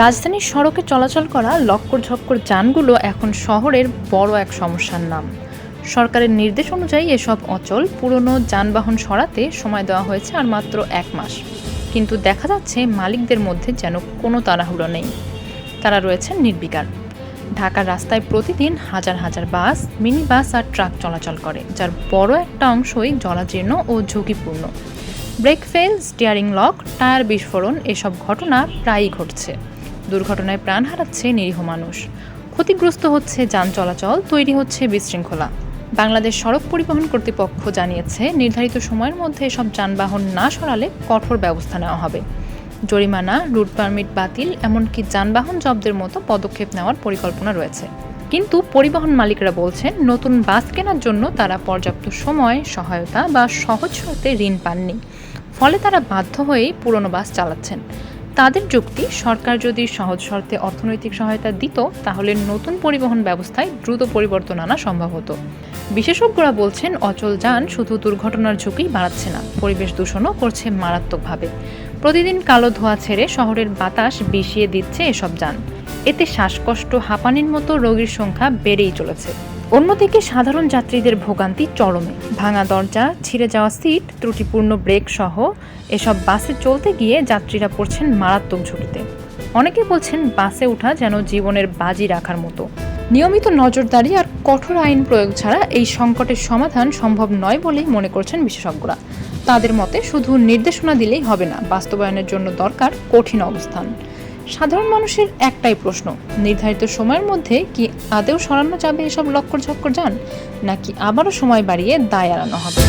রাজধানীর সড়কে চলাচল করা লক্কর ঝক্কর যানগুলো এখন শহরের বড় এক সমস্যার নাম। সরকারের নির্দেশ অনুযায়ী এসব অচল, পুরনো যানবাহন সরাতে সময় দেওয়া হয়েছে আর মাত্র এক মাস। কিন্তু দেখা যাচ্ছে মালিকদের মধ্যে যেন কোনো তাড়াহুড়ো নেই। তারা রয়েছেন নির্বিকার। ঢাকার রাস্তায় প্রতিদিন হাজার হাজার বাস মিনি বাস আর ট্রাক চলাচল করে, যার বড় একটা অংশই জলাজীর্ণ ও ঝুঁকিপূর্ণ। Brake fail, steering lock, tyre বিস্ফোরণ, এসব ঘটনা প্রায়ই ঘটছে। দুর্ঘটনায় প্রাণ হারাচ্ছে নিরীহ মানুষ। ক্ষতিগ্রস্ত হচ্ছে যান চলাচল, তৈরি হচ্ছে বিশৃঙ্খলা। বাংলাদেশ সড়ক পরিবহন কর্তৃপক্ষ জানিয়েছে, নির্ধারিত সময়ের মধ্যে এসব যানবাহন না সরালে কঠোর ব্যবস্থা নেওয়া হবে। জরিমানা, রুট পারমিট বাতিল, এমনকি যানবাহন জব্দের মতো পদক্ষেপ নেওয়ার পরিকল্পনা রয়েছে। কিন্তু পরিবহন মালিকরা বলছেন, নতুন বাস কেনার জন্য তারা পর্যাপ্ত সময়, সহায়তা বা সহজ শর্তে ঋণ পাননি। ফলে তারা বাধ্য হয়েই পুরনো বাস চালাচ্ছেন। তাদের যুক্তি, সরকার যদি সহজ শর্তে অর্থনৈতিক সহায়তা দিত, তাহলে নতুন পরিবহন ব্যবস্থায় দ্রুত পরিবর্তন আনা সম্ভব হতো। বিশেষজ্ঞরা বলছেন, অচল যান শুধু দুর্ঘটনার ঝুঁকি বাড়াচ্ছে না, পরিবেশ দূষণও করছে মারাত্মকভাবে। প্রতিদিন কালো ধোঁয়া ছেড়ে শহরের বাতাস বিষিয়ে দিচ্ছে এসব যান। এতে শ্বাসকষ্ট, হাঁপানির মতো রোগীর সংখ্যা বেড়েই চলেছে। অন্যদিকে সাধারণ যাত্রীদের ভোগান্তি চরমে। ভাঙা দরজা, ছিঁড়ে যাওয়া সিট, ত্রুটিপূর্ণ ব্রেক সহ এসব বাসে চলতে গিয়ে যাত্রীরা পড়ছেন মারাত্মক ঝুঁকিতে। অনেকে বলছেন বাসে ওঠা যেন জীবনের বাজি রাখার মতো। নিয়মিত নজরদারি আর কঠোর আইন প্রয়োগ ছাড়া এই সংকটের সমাধান সম্ভব নয় বলেই মনে করছেন বিশেষজ্ঞরা। তাদের মতে শুধু নির্দেশনা দিলেই হবে না, বাস্তবায়নের জন্য দরকার কঠিন অবস্থান। সাধারণ মানুষের একটাই প্রশ্ন, নির্ধারিত সময়ের মধ্যে কি আদেও সরানো যাবে এসব লক্কর ঝক্কর যান, নাকি আবারও সময় বাড়িয়ে দায় এড়ানো হবে?